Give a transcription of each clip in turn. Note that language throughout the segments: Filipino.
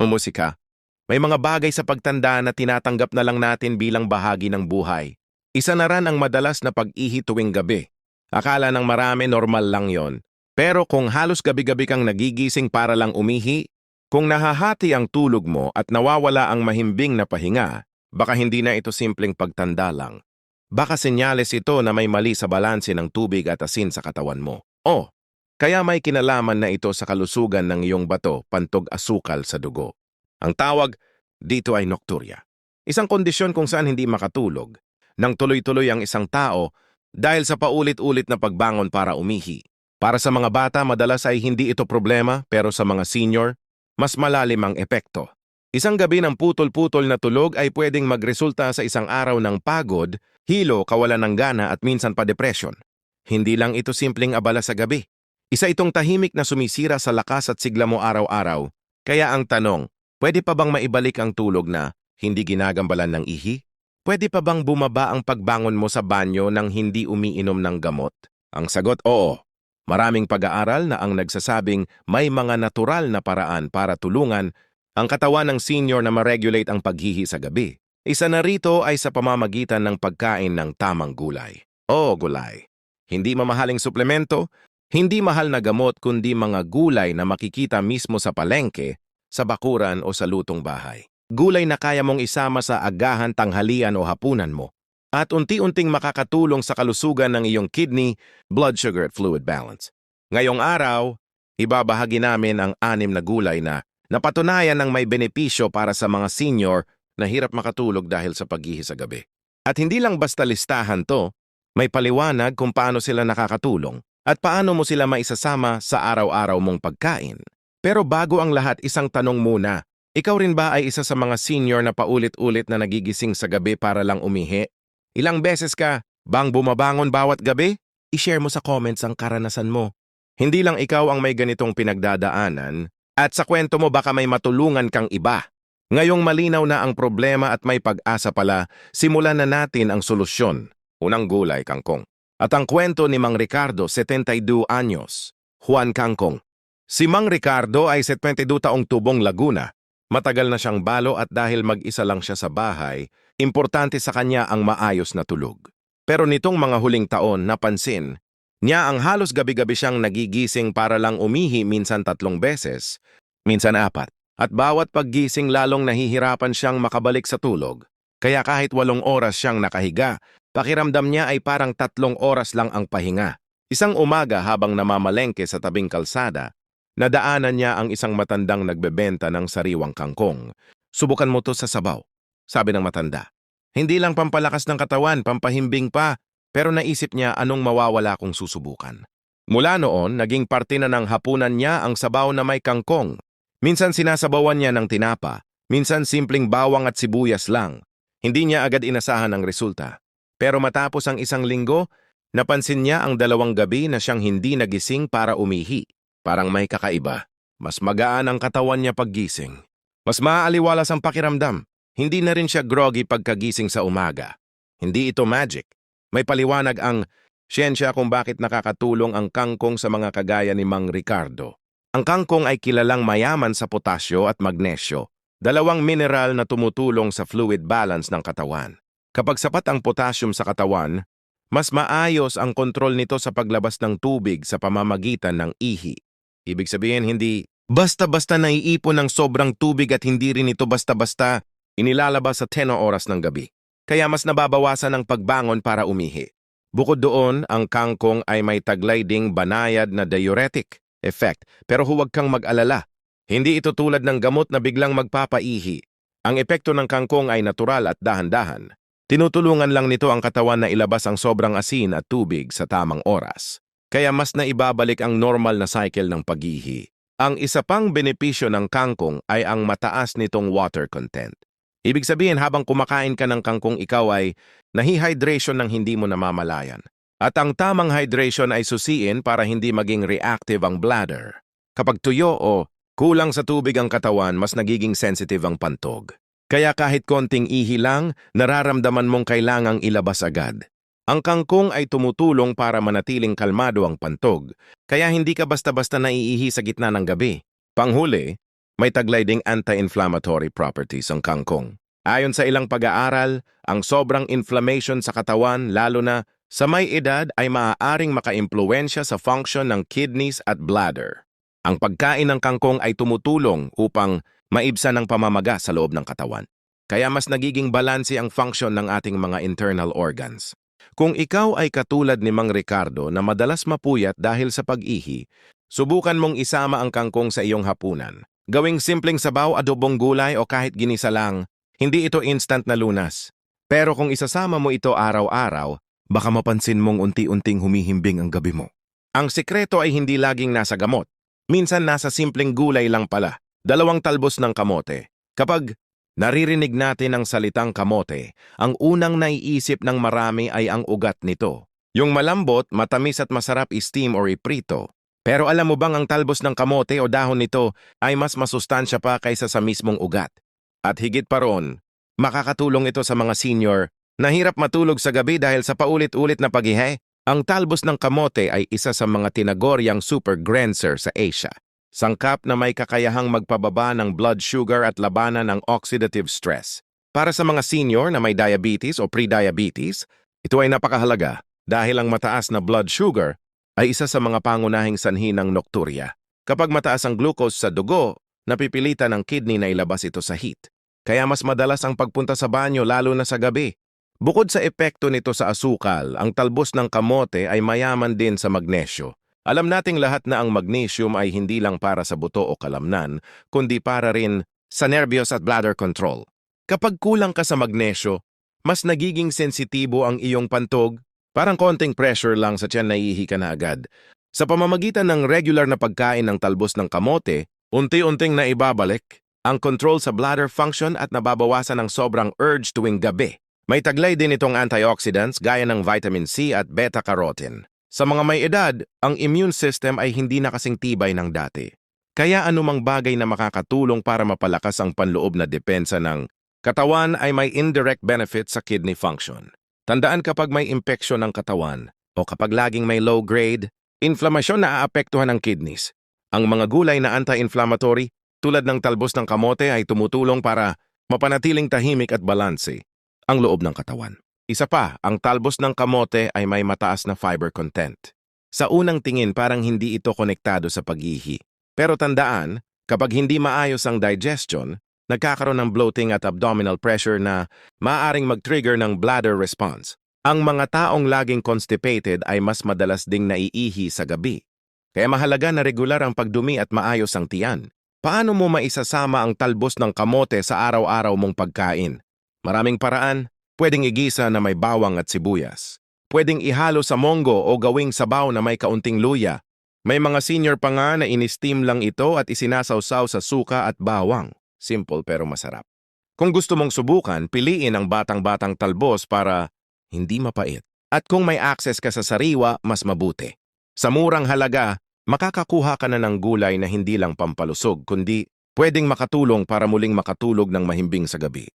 Umusika. May mga bagay sa pagtanda na tinatanggap na lang natin bilang bahagi ng buhay. Isa na ran ang madalas na pag-ihi tuwing gabi. Akala ng marami normal lang yon. Pero kung halos gabi-gabi kang nagigising para lang umihi, kung nahahati ang tulog mo at nawawala ang mahimbing na pahinga, baka hindi na ito simpleng pagtanda lang. Baka senyales ito na may mali sa balanse ng tubig at asin sa katawan mo. O, kaya may kinalaman na ito sa kalusugan ng iyong bato, pantog asukal sa dugo. Ang tawag dito ay nocturia. Isang kondisyon kung saan hindi makatulog, nang tuloy-tuloy ang isang tao dahil sa paulit-ulit na pagbangon para umihi. Para sa mga bata, madalas ay hindi ito problema, pero sa mga senior, mas malalim ang epekto. Isang gabi ng putol-putol na tulog ay pwedeng magresulta sa isang araw ng pagod, hilo, kawalan ng gana at minsan pa depression. Hindi lang ito simpleng abala sa gabi. Isa itong tahimik na sumisira sa lakas at sigla mo araw-araw. Kaya ang tanong, pwede pa bang maibalik ang tulog na hindi ginagambalan ng ihi? Pwede pa bang bumaba ang pagbangon mo sa banyo nang hindi umiinom ng gamot? Ang sagot, oo. Maraming pag-aaral na ang nagsasabing may mga natural na paraan para tulungan ang katawan ng senior na ma-regulate ang paghihi sa gabi. Isa na rito ay sa pamamagitan ng pagkain ng tamang gulay. Oo, gulay. Hindi mamahaling suplemento, hindi mahal na gamot kundi mga gulay na makikita mismo sa palengke, sa bakuran o sa lutong bahay. Gulay na kaya mong isama sa agahan, tanghalian o hapunan mo at unti-unting makakatulong sa kalusugan ng iyong kidney, blood sugar at fluid balance. Ngayong araw, ibabahagi namin ang anim na gulay na napatunayan ng may benepisyo para sa mga senior na hirap makatulog dahil sa paghihi sa gabi. At hindi lang basta listahan to, may paliwanag kung paano sila nakakatulong at paano mo sila maisasama sa araw-araw mong pagkain. Pero bago ang lahat, isang tanong muna. Ikaw rin ba ay isa sa mga senior na paulit-ulit na nagigising sa gabi para lang umihi? Ilang beses ka bang bumabangon bawat gabi? I-share mo sa comments ang karanasan mo. Hindi lang ikaw ang may ganitong pinagdadaanan at sa kwento mo baka may matulungan kang iba. Ngayong malinaw na ang problema at may pag-asa pala, simulan na natin ang solusyon. Unang gulay, kangkong. At ang kwento ni Mang Ricardo, 72 anyos. Juan Kangkong. Si Mang Ricardo ay 72 taong tubong Laguna. Matagal na siyang balo at dahil mag-isa lang siya sa bahay, importante sa kanya ang maayos na tulog. Pero nitong mga huling taon, napansin, niya ang halos gabi-gabi siyang nagigising para lang umihi minsan tatlong beses, minsan apat. At bawat paggising lalong nahihirapan siyang makabalik sa tulog. Kaya kahit walong oras siyang nakahiga, pakiramdam niya ay parang tatlong oras lang ang pahinga. Isang umaga habang namamalengke sa tabing kalsada, nadaanan niya ang isang matandang nagbebenta ng sariwang kangkong. Subukan mo to sa sabaw, sabi ng matanda. Hindi lang pampalakas ng katawan, pampahimbing pa, pero naisip niya anong mawawala kung susubukan. Mula noon, naging parte na ng hapunan niya ang sabaw na may kangkong. Minsan sinasabawan niya ng tinapa, minsan simpleng bawang at sibuyas lang. Hindi niya agad inasahan ang resulta. Pero matapos ang isang linggo, napansin niya ang dalawang gabi na siyang hindi nagising para umihi. Parang may kakaiba. Mas magaan ang katawan niya paggising. Mas maaaliwalas ang pakiramdam. Hindi na rin siya groggy pagkagising sa umaga. Hindi ito magic. May paliwanag ang siyensya kung bakit nakakatulong ang kangkong sa mga kagaya ni Mang Ricardo. Ang kangkong ay kilalang mayaman sa potasyo at magnesyo, dalawang mineral na tumutulong sa fluid balance ng katawan. Kapag sapat ang potassium sa katawan, mas maayos ang kontrol nito sa paglabas ng tubig sa pamamagitan ng ihi. Ibig sabihin hindi basta-basta naiipon ng sobrang tubig at hindi rin ito basta-basta inilalabas sa 10 oras ng gabi. Kaya mas nababawasan ang pagbangon para umihi. Bukod doon, ang kangkong ay may taglay ding banayad na diuretic effect, pero huwag kang mag-alala. Hindi ito tulad ng gamot na biglang magpapaihi. Ang epekto ng kangkong ay natural at dahan-dahan. Tinutulungan lang nito ang katawan na ilabas ang sobrang asin at tubig sa tamang oras. Kaya mas naibabalik ang normal na cycle ng paghihi. Ang isa pang benepisyo ng kangkong ay ang mataas nitong water content. Ibig sabihin habang kumakain ka ng kangkong ikaw ay nahihydration ng hindi mo namamalayan. At ang tamang hydration ay susiin para hindi maging reactive ang bladder. Kapag tuyo o kulang sa tubig ang katawan, mas nagiging sensitive ang pantog. Kaya kahit konting ihi lang, nararamdaman mong kailangang ilabas agad. Ang kangkong ay tumutulong para manatiling kalmado ang pantog, kaya hindi ka basta-basta naiihi sa gitna ng gabi. Panghuli, may taglay ding anti-inflammatory properties ang kangkong. Ayon sa ilang pag-aaral, ang sobrang inflammation sa katawan, lalo na sa may edad, ay maaaring makaimpluwensya sa function ng kidneys at bladder. Ang pagkain ng kangkong ay tumutulong upang maibsan ang pamamaga sa loob ng katawan. Kaya mas nagiging balanse ang function ng ating mga internal organs. Kung ikaw ay katulad ni Mang Ricardo na madalas mapuyat dahil sa pag-ihi, subukan mong isama ang kangkong sa iyong hapunan. Gawing simpleng sabaw, adobong gulay o kahit ginisa lang, hindi ito instant na lunas. Pero kung isasama mo ito araw-araw, baka mapansin mong unti-unting humihimbing ang gabi mo. Ang sikreto ay hindi laging nasa gamot. Minsan nasa simpleng gulay lang pala, dalawang talbos ng kamote. Kapag naririnig natin ang salitang kamote, ang unang naiisip ng marami ay ang ugat nito. Yung malambot, matamis at masarap steam or iprito. Pero alam mo bang ang talbos ng kamote o dahon nito ay mas masustansya pa kaysa sa mismong ugat? At higit pa roon, makakatulong ito sa mga senior na hirap matulog sa gabi dahil sa paulit-ulit na paghihe. Ang talbos ng kamote ay isa sa mga tinagoryang super grancer sa Asia. Sangkap na may kakayahang magpababa ng blood sugar at labanan ng oxidative stress. Para sa mga senior na may diabetes o pre-diabetes, ito ay napakahalaga dahil ang mataas na blood sugar ay isa sa mga pangunahing sanhi ng nocturia. Kapag mataas ang glucose sa dugo, napipilitan ng kidney na ilabas ito sa heat. Kaya mas madalas ang pagpunta sa banyo lalo na sa gabi. Bukod sa epekto nito sa asukal, ang talbos ng kamote ay mayaman din sa magnesyo. Alam nating lahat na ang magnesium ay hindi lang para sa buto o kalamnan, kundi para rin sa nervyos at bladder control. Kapag kulang ka sa magnesyo, mas nagiging sensitibo ang iyong pantog, parang konting pressure lang sa tiyan naihi ka na agad. Sa pamamagitan ng regular na pagkain ng talbos ng kamote, unti-unting naibabalik ang control sa bladder function at nababawasan ang sobrang urge tuwing gabi. May taglay din itong antioxidants gaya ng vitamin C at beta-carotene. Sa mga may edad, ang immune system ay hindi na kasing tibay ng dati. Kaya anumang bagay na makakatulong para mapalakas ang panloob na depensa ng katawan ay may indirect benefit sa kidney function. Tandaan kapag may impeksyon ng katawan o kapag laging may low grade, inflamasyon na aapektuhan ng kidneys. Ang mga gulay na anti-inflammatory tulad ng talbos ng kamote ay tumutulong para mapanatiling tahimik at balanse ang loob ng katawan. Isa pa, ang talbos ng kamote ay may mataas na fiber content. Sa unang tingin parang hindi ito konektado sa pag-ihi. Pero tandaan, kapag hindi maayos ang digestion, nagkakaroon ng bloating at abdominal pressure na maaaring mag-trigger ng bladder response. Ang mga taong laging constipated ay mas madalas ding naiihi sa gabi. Kaya mahalaga na regular ang pagdumi at maayos ang tiyan. Paano mo maisasama ang talbos ng kamote sa araw-araw mong pagkain? Maraming paraan, pwedeng igisa na may bawang at sibuyas. Pwedeng ihalo sa monggo o gawing sabaw na may kaunting luya. May mga senior pa nga na in-steam lang ito at isinasawsaw sa suka at bawang. Simple pero masarap. Kung gusto mong subukan, piliin ang batang-batang talbos para hindi mapait. At kung may access ka sa sariwa, mas mabuti. Sa murang halaga, makakakuha ka na ng gulay na hindi lang pampalusog, kundi pwedeng makatulong para muling makatulog ng mahimbing sa gabi.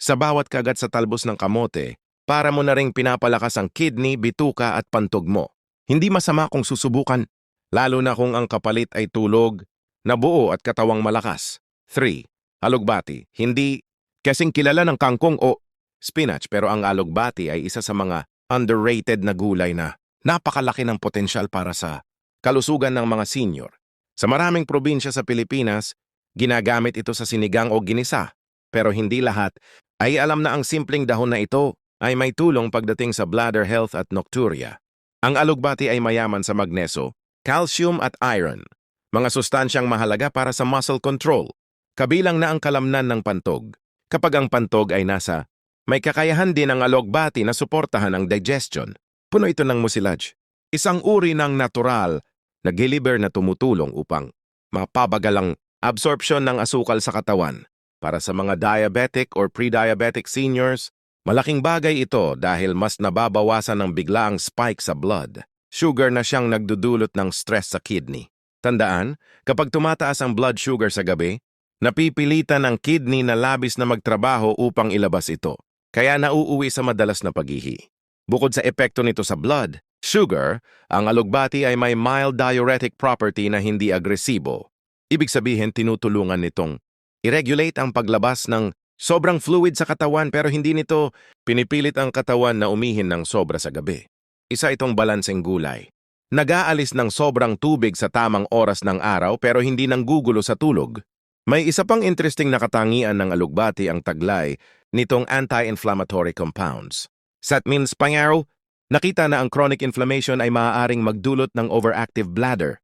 Sa bawat kagat sa talbos ng kamote, para mo na ring pinapalakas ang kidney, bituka at pantog mo. Hindi masama kung susubukan, lalo na kung ang kapalit ay tulog, nabuo at katawang malakas. 3. Alugbati. Hindi kasing kilala ng kangkong o spinach pero ang alugbati ay isa sa mga underrated na gulay na napakalaki ng potensyal para sa kalusugan ng mga senior. Sa maraming probinsya sa Pilipinas, ginagamit ito sa sinigang o ginisa, pero hindi lahat ay alam na ang simpleng dahon na ito ay may tulong pagdating sa bladder health at nocturia. Ang alugbati ay mayaman sa magneso, calcium at iron, mga sustansyang mahalaga para sa muscle control, kabilang na ang kalamnan ng pantog. Kapag ang pantog ay nasa, may kakayahan din ang alugbati na suportahan ang digestion. Puno ito ng mucilage, isang uri ng natural na giliber na tumutulong upang mapabagal ang absorption ng asukal sa katawan. Para sa mga diabetic or pre-diabetic seniors, malaking bagay ito dahil mas nababawasan ng biglaang spike sa blood. Sugar na siyang nagdudulot ng stress sa kidney. Tandaan, kapag tumataas ang blood sugar sa gabi, napipilitan ang kidney na labis na magtrabaho upang ilabas ito. Kaya nauuwi sa madalas na paghihi. Bukod sa epekto nito sa blood, sugar, ang alugbati ay may mild diuretic property na hindi agresibo. Ibig sabihin, tinutulungan nitong i-regulate ang paglabas ng sobrang fluid sa katawan pero hindi nito pinipilit ang katawan na umihin ng sobra sa gabi. Isa itong balanseng gulay. Nag-aalis ng sobrang tubig sa tamang oras ng araw pero hindi nang gugulo sa tulog. May isa pang interesting na katangian ng alugbati ang taglay nitong anti-inflammatory compounds. That means, pangaraw, nakita na ang chronic inflammation ay maaaring magdulot ng overactive bladder.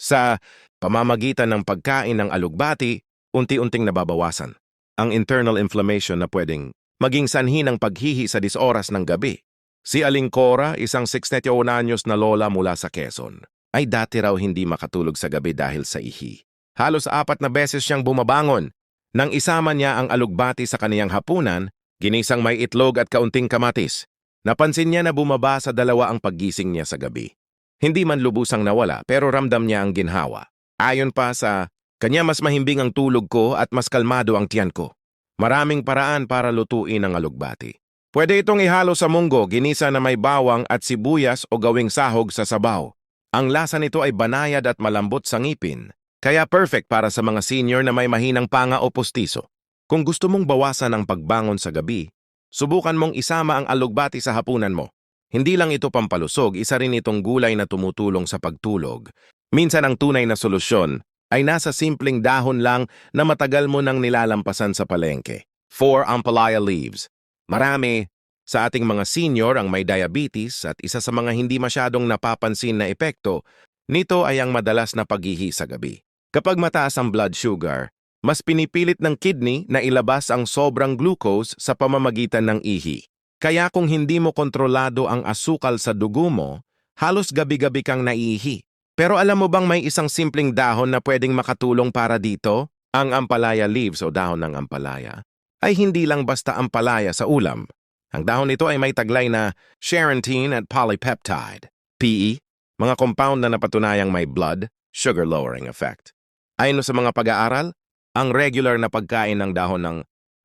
Sa pamamagitan ng pagkain ng alugbati, unti-unting nababawasan. Ang internal inflammation na pwedeng maging sanhi ng paghihi sa disoras ng gabi. Si Aling Cora, isang 61 anyos na lola mula sa Quezon, ay dati raw hindi makatulog sa gabi dahil sa ihi. Halos apat na beses siyang bumabangon. Nang isama niya ang alugbati sa kaniyang hapunan, ginisang may itlog at kaunting kamatis. Napansin niya na bumaba sa dalawa ang paggising niya sa gabi. Hindi man lubusang nawala pero ramdam niya ang ginhawa. Ayon pa sa kanya mas mahimbing ang tulog ko at mas kalmado ang tiyan ko. Maraming paraan para lutuin ang alugbati. Pwede itong ihalo sa munggo, ginisa na may bawang at sibuyas o gawing sahog sa sabaw. Ang lasa nito ay banayad at malambot sa ngipin, kaya perfect para sa mga senior na may mahinang panga o postiso. Kung gusto mong bawasan ang pagbangon sa gabi, subukan mong isama ang alugbati sa hapunan mo. Hindi lang ito pampalusog, isa rin itong gulay na tumutulong sa pagtulog. Minsan ang tunay na solusyon ay nasa simpleng dahon lang na matagal mo nang nilalampasan sa palengke. 4 ampalaya leaves. Marami sa ating mga senior ang may diabetes at isa sa mga hindi masyadong napapansin na epekto nito ay ang madalas na paghihi sa gabi. Kapag mataas ang blood sugar, mas pinipilit ng kidney na ilabas ang sobrang glucose sa pamamagitan ng ihi. Kaya kung hindi mo kontrolado ang asukal sa dugo mo, halos gabi-gabi kang naiihi. Pero alam mo bang may isang simpleng dahon na pwedeng makatulong para dito? Ang ampalaya leaves o dahon ng ampalaya ay hindi lang basta ampalaya sa ulam. Ang dahon nito ay may taglay na charantine at polypeptide, PE, mga compound na napatunayang may blood, sugar-lowering effect. Ayon sa mga pag-aaral, ang regular na pagkain ng dahon ng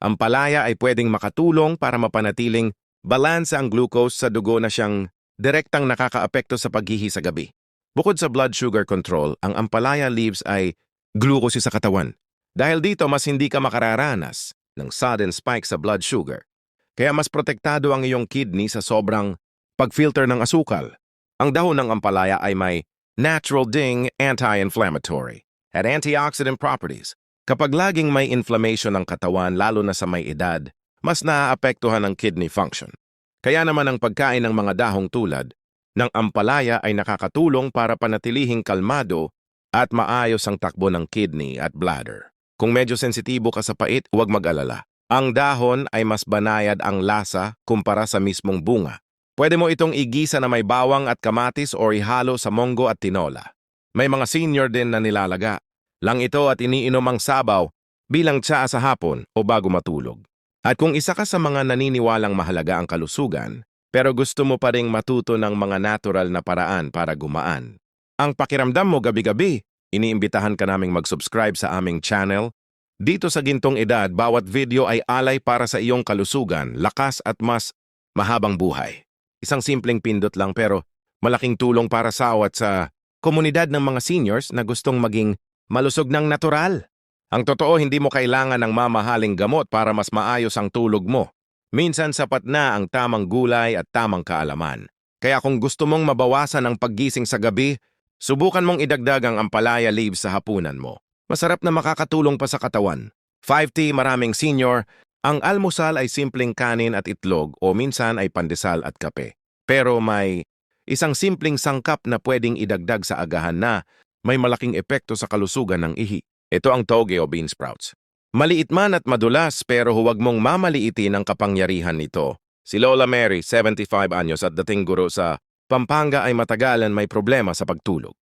ampalaya ay pwedeng makatulong para mapanatiling balansa ang glucose sa dugo na siyang direktang nakakaapekto sa paghihi sa gabi. Bukod sa blood sugar control, ang ampalaya leaves ay glucose sa katawan. Dahil dito, mas hindi ka makararanas ng sudden spike sa blood sugar. Kaya mas protektado ang iyong kidney sa sobrang pag-filter ng asukal. Ang dahon ng ampalaya ay may natural ding anti-inflammatory at antioxidant properties. Kapag laging may inflammation ng katawan lalo na sa may edad, mas naaapektuhan ang kidney function. Kaya naman ang pagkain ng mga dahong tulad ng ampalaya ay nakakatulong para panatilihing kalmado at maayos ang takbo ng kidney at bladder. Kung medyo sensitibo ka sa pait, huwag mag-alala. Ang dahon ay mas banayad ang lasa kumpara sa mismong bunga. Pwede mo itong igisa na may bawang at kamatis o ihalo sa monggo at tinola. May mga senior din na nilalaga. Lang ito at iniinom ang sabaw bilang tsaa sa hapon o bago matulog. At kung isa ka sa mga naniniwalang mahalaga ang kalusugan, pero gusto mo pa ring matuto ng mga natural na paraan para gumaan. Ang pakiramdam mo gabi-gabi, iniimbitahan ka naming mag-subscribe sa aming channel. Dito sa gintong edad, bawat video ay alay para sa iyong kalusugan, lakas at mas mahabang buhay. Isang simpleng pindot lang pero malaking tulong para sa at sa komunidad ng mga seniors na gustong maging malusog ng natural. Ang totoo, hindi mo kailangan ng mamahaling gamot para mas maayos ang tulog mo. Minsan sapat na ang tamang gulay at tamang kaalaman. Kaya kung gusto mong mabawasan ang paggising sa gabi, subukan mong idagdag ang ampalaya leaves sa hapunan mo. Masarap na makakatulong pa sa katawan. 5T maraming senior, ang almusal ay simpleng kanin at itlog o minsan ay pandesal at kape. Pero may isang simpleng sangkap na pwedeng idagdag sa agahan na may malaking epekto sa kalusugan ng ihi. Ito ang toge o bean sprouts. Maliit man at madulas pero huwag mong mamaliitin ang kapangyarihan nito. Si Lola Mary, 75 anyos at dating guro sa Pampanga ay matagalan may problema sa pagtulog.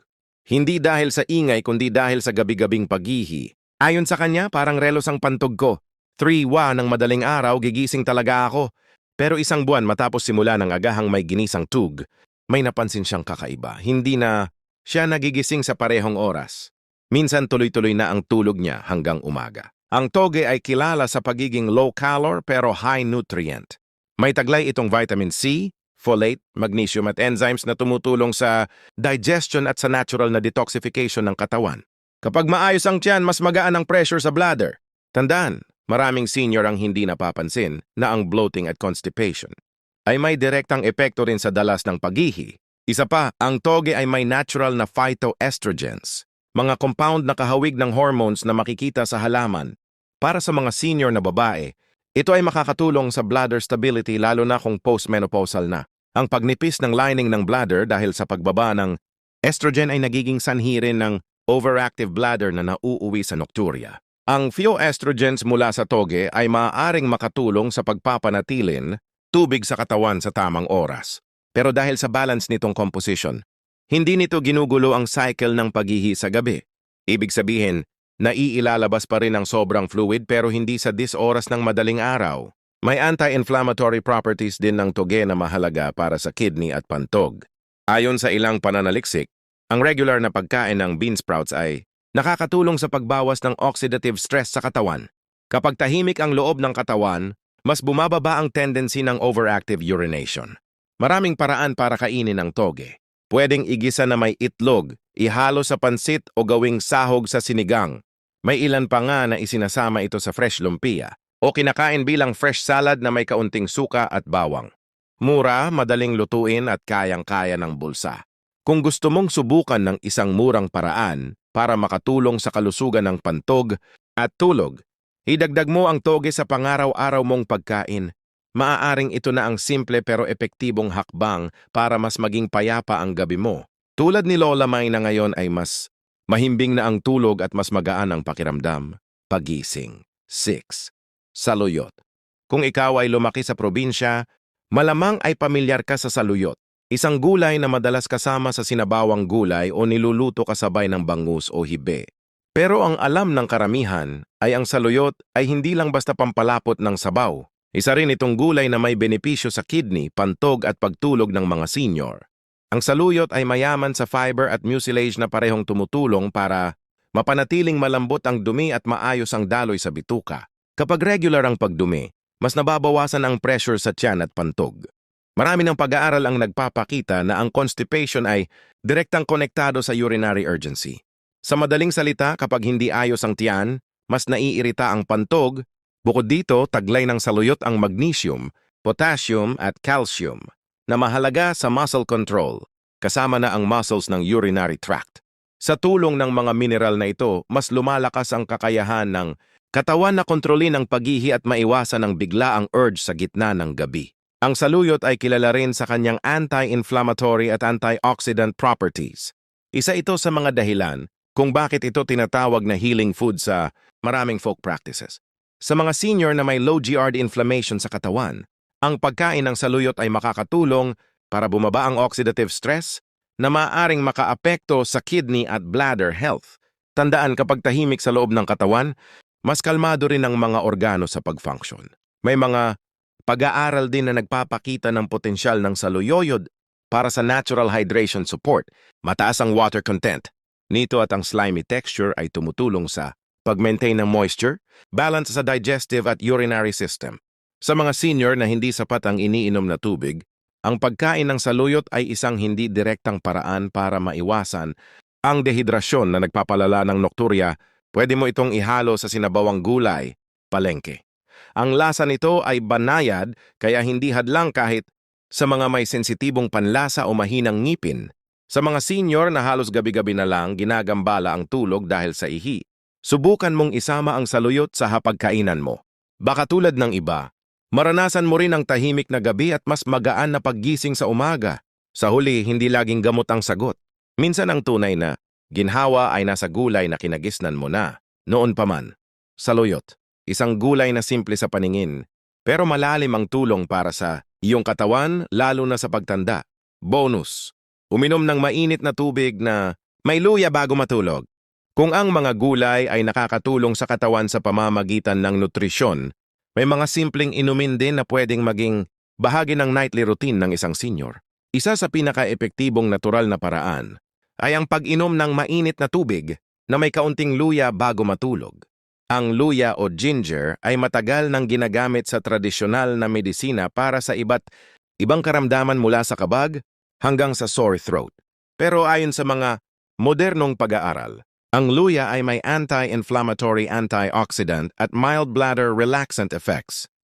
Hindi dahil sa ingay kundi dahil sa gabi-gabing paghihi. Ayon sa kanya, parang relos ang pantog ko. 3-wa ng madaling araw, gigising talaga ako. Pero isang buwan matapos simula ng agahang may ginisang tug, may napansin siyang kakaiba. Hindi na siya nagigising sa parehong oras. Minsan tuloy-tuloy na ang tulog niya hanggang umaga. Ang toge ay kilala sa pagiging low-calor pero high-nutrient. May taglay itong vitamin C, folate, magnesium at enzymes na tumutulong sa digestion at sa natural na detoxification ng katawan. Kapag maayos ang tiyan, mas magaan ang pressure sa bladder. Tandaan, maraming senior ang hindi napapansin na ang bloating at constipation ay may direktang epekto rin sa dalas ng paghihi. Isa pa, ang toge ay may natural na phytoestrogens, mga compound na kahawig ng hormones na makikita sa halaman. Para sa mga senior na babae, ito ay makakatulong sa bladder stability lalo na kung postmenopausal na. Ang pagnipis ng lining ng bladder dahil sa pagbaba ng estrogen ay nagiging sanhi rin ng overactive bladder na nauuwi sa nocturia. Ang phytoestrogens mula sa toge ay maaaring makatulong sa pagpapanatilin tubig sa katawan sa tamang oras. Pero dahil sa balance nitong composition, hindi nito ginugulo ang cycle ng paghihi sa gabi. Ibig sabihin, naiilalabas pa rin ang sobrang fluid pero hindi sa dis oras ng madaling araw. May anti-inflammatory properties din ng toge na mahalaga para sa kidney at pantog. Ayon sa ilang pananaliksik, ang regular na pagkain ng bean sprouts ay nakakatulong sa pagbawas ng oxidative stress sa katawan. Kapag tahimik ang loob ng katawan, mas bumababa ang tendency ng overactive urination. Maraming paraan para kainin ang toge. Pwedeng igisa na may itlog, ihalo sa pansit o gawing sahog sa sinigang. May ilan pa nga na isinasama ito sa fresh lumpia o kinakain bilang fresh salad na may kaunting suka at bawang. Mura, madaling lutuin at kayang-kaya ng bulsa. Kung gusto mong subukan ng isang murang paraan para makatulong sa kalusugan ng pantog at tulog, Idagdag mo ang toge sa pangaraw-araw mong pagkain. Maaaring ito na ang simple pero epektibong hakbang para mas maging payapa ang gabi mo. Tulad ni Lola May na ngayon ay mas mahimbing na ang tulog at mas magaan ang pakiramdam. Pagising. 6. Saluyot. Kung ikaw ay lumaki sa probinsya, malamang ay pamilyar ka sa saluyot. Isang gulay na madalas kasama sa sinabawang gulay o niluluto kasabay ng bangus o hibe. Pero ang alam ng karamihan ay ang saluyot ay hindi lang basta pampalapot ng sabaw. Isa rin itong gulay na may benepisyo sa kidney, pantog at pagtulog ng mga senior. Ang saluyot ay mayaman sa fiber at mucilage na parehong tumutulong para mapanatiling malambot ang dumi at maayos ang daloy sa bituka. Kapag regular ang pagdumi, mas nababawasan ang pressure sa tiyan at pantog. Marami ng pag-aaral ang nagpapakita na ang constipation ay direktang konektado sa urinary urgency. Sa madaling salita, kapag hindi ayos ang tiyan, mas naiirita ang pantog. Bukod dito, taglay ng saluyot ang magnesium, potassium at calcium na mahalaga sa muscle control, kasama na ang muscles ng urinary tract. Sa tulong ng mga mineral na ito, mas lumalakas ang kakayahan ng katawan na kontrolin ang paghihi at maiwasan ang biglaang urge sa gitna ng gabi. Ang saluyot ay kilala rin sa kanyang anti-inflammatory at antioxidant properties. Isa ito sa mga dahilan kung bakit ito tinatawag na healing food sa maraming folk practices. Sa mga senior na may low GRD inflammation sa katawan, ang pagkain ng saluyot ay makakatulong para bumaba ang oxidative stress na maaaring makaapekto sa kidney at bladder health. Tandaan kapag tahimik sa loob ng katawan, mas kalmado rin ang mga organo sa pag-function. May mga pag-aaral din na nagpapakita ng potensyal ng saluyoyod para sa natural hydration support, mataas ang water content, Nito at ang slimy texture ay tumutulong sa pag-maintain ng moisture, balance sa digestive at urinary system. Sa mga senior na hindi sapat ang iniinom na tubig, ang pagkain ng saluyot ay isang hindi direktang paraan para maiwasan ang dehidrasyon na nagpapalala ng nokturya. Pwede mo itong ihalo sa sinabawang gulay, palengke. Ang lasa nito ay banayad kaya hindi hadlang kahit sa mga may sensitibong panlasa o mahinang ngipin. Sa mga senior na halos gabi-gabi na lang ginagambala ang tulog dahil sa ihi, subukan mong isama ang saluyot sa hapagkainan mo. Baka tulad ng iba, maranasan mo rin ang tahimik na gabi at mas magaan na paggising sa umaga. Sa huli, hindi laging gamot ang sagot. Minsan ang tunay na, ginhawa ay nasa gulay na kinagisnan mo na, noon pa man. Saluyot, isang gulay na simple sa paningin, pero malalim ang tulong para sa iyong katawan lalo na sa pagtanda. Bonus, Uminom ng mainit na tubig na may luya bago matulog. Kung ang mga gulay ay nakakatulong sa katawan sa pamamagitan ng nutrisyon, may mga simpleng inumin din na pwedeng maging bahagi ng nightly routine ng isang senior. Isa sa pinaka-epektibong natural na paraan ay ang pag-inom ng mainit na tubig na may kaunting luya bago matulog. Ang luya o ginger ay matagal nang ginagamit sa tradisyonal na medisina para sa iba't ibang karamdaman mula sa kabag, hanggang sa sore throat. Pero ayon sa mga modernong pag-aaral, Ang luya ay may anti-inflammatory antioxidant at mild bladder relaxant effects.